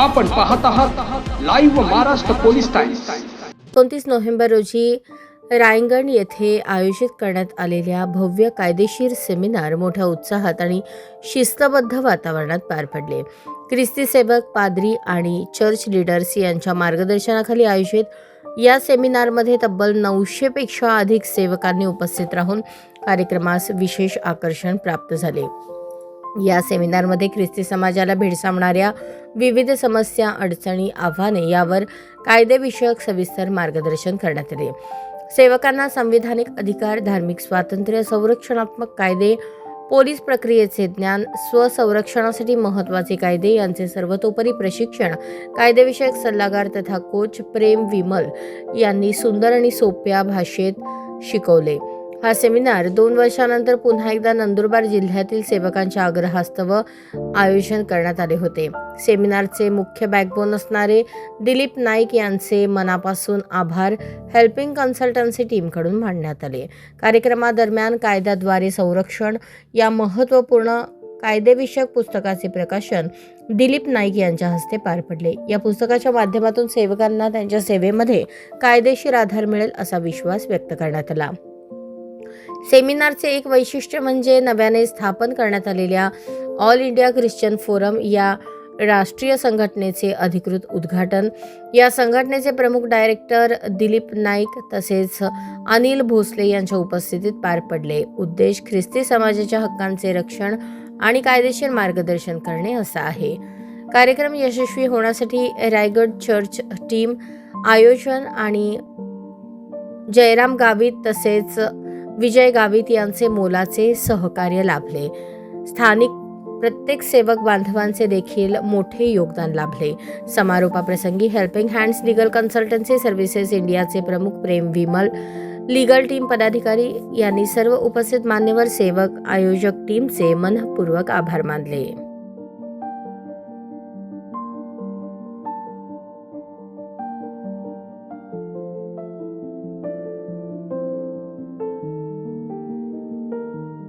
आपण पाहत आहात लाईव्ह महाराष्ट्र पोलीस टाइम्स दोनतीस नोव्हेंबर रोजी रायगण येथे आयोजित करण्यात आलेल्या भव्य कायदेशीर सेमिनार मोठ्या उत्साहात आणि शिस्तबद्ध वातावरणात पार पडले. ख्रिस्ती सेवक पादरी आणि चर्च लीडर्स यांच्या मार्गदर्शनाखाली आयोजित या सेमिनारमध्ये तब्बल नऊशेपेक्षा अधिक सेवकांनी उपस्थित राहून कार्यक्रमास विशेष आकर्षण प्राप्त झाले. या सेमिनारमध्ये ख्रिस्ती समाजाला भेडसावणाऱ्या विविध समस्या अडचणी आव्हाने यावर कायदेविषयक सविस्तर मार्गदर्शन करण्यात आले. सेवकांना संविधानिक अधिकार धार्मिक स्वातंत्र्य संरक्षणात्मक कायदे पोलीस प्रक्रियेचे ज्ञान स्वसंरक्षणासाठी महत्त्वाचे कायदे यांचे सर्वतोपरी प्रशिक्षण कायदेविषयक सल्लागार तथा कोच प्रेम विमल यांनी सुंदर आणि सोप्या भाषेत शिकवले. हा सेमिनार दोन वर्षानंतर पुन्हा एकदा नंदुरबार जिल्ह्यातील सेवकांच्या आग्रहास्तव आयोजन करण्यात आले होते. सेमिनारचे मुख्य बॅकबोन असणारे दिलीप नाईक यांचे मनापासून आभार हेल्पिंग कन्सल्टन्सी टीमकडून मांडण्यात आले. कार्यक्रमादरम्यान कायद्याद्वारे संरक्षण या महत्त्वपूर्ण कायदेविषयक पुस्तकाचे प्रकाशन दिलीप नाईक यांच्या हस्ते पार पडले. या पुस्तकाच्या माध्यमातून सेवकांना त्यांच्या सेवेमध्ये कायदेशीर आधार मिळेल असा विश्वास व्यक्त करण्यात आला. सेमिनारचे एक वैशिष्ट्य म्हणजे नव्याने स्थापन करण्यात आलेल्या ऑल इंडिया ख्रिश्चन फोरम या राष्ट्रीय संघटनेचे अधिकृत उद्घाटन. या संघटनेचे प्रमुख डायरेक्टर दिलीप नाईक तसेच अनिल भोसले यांच्या उपस्थितीत पार पडले. उद्देश ख्रिस्ती समाजाच्या हक्कांचे रक्षण आणि कायदेशीर मार्गदर्शन करणे असा आहे. कार्यक्रम यशस्वी होण्यासाठी रायगड चर्च टीम आयोजन आणि जयराम गावित तसेच विजय गावित यांचे मोलाचे सहकार्य लाभले. स्थानिक प्रत्येक सेवक बांधवांचे देखील मोठे योगदान लाभले. समारोपाप्रसंगी helping hands legal consultancy services इंडियाचे प्रमुख प्रेम विमल लीगल टीम पदाधिकारी यांनी सर्व उपस्थित मान्यवर सेवक आयोजक टीमचे मनपूर्वक आभार मानले.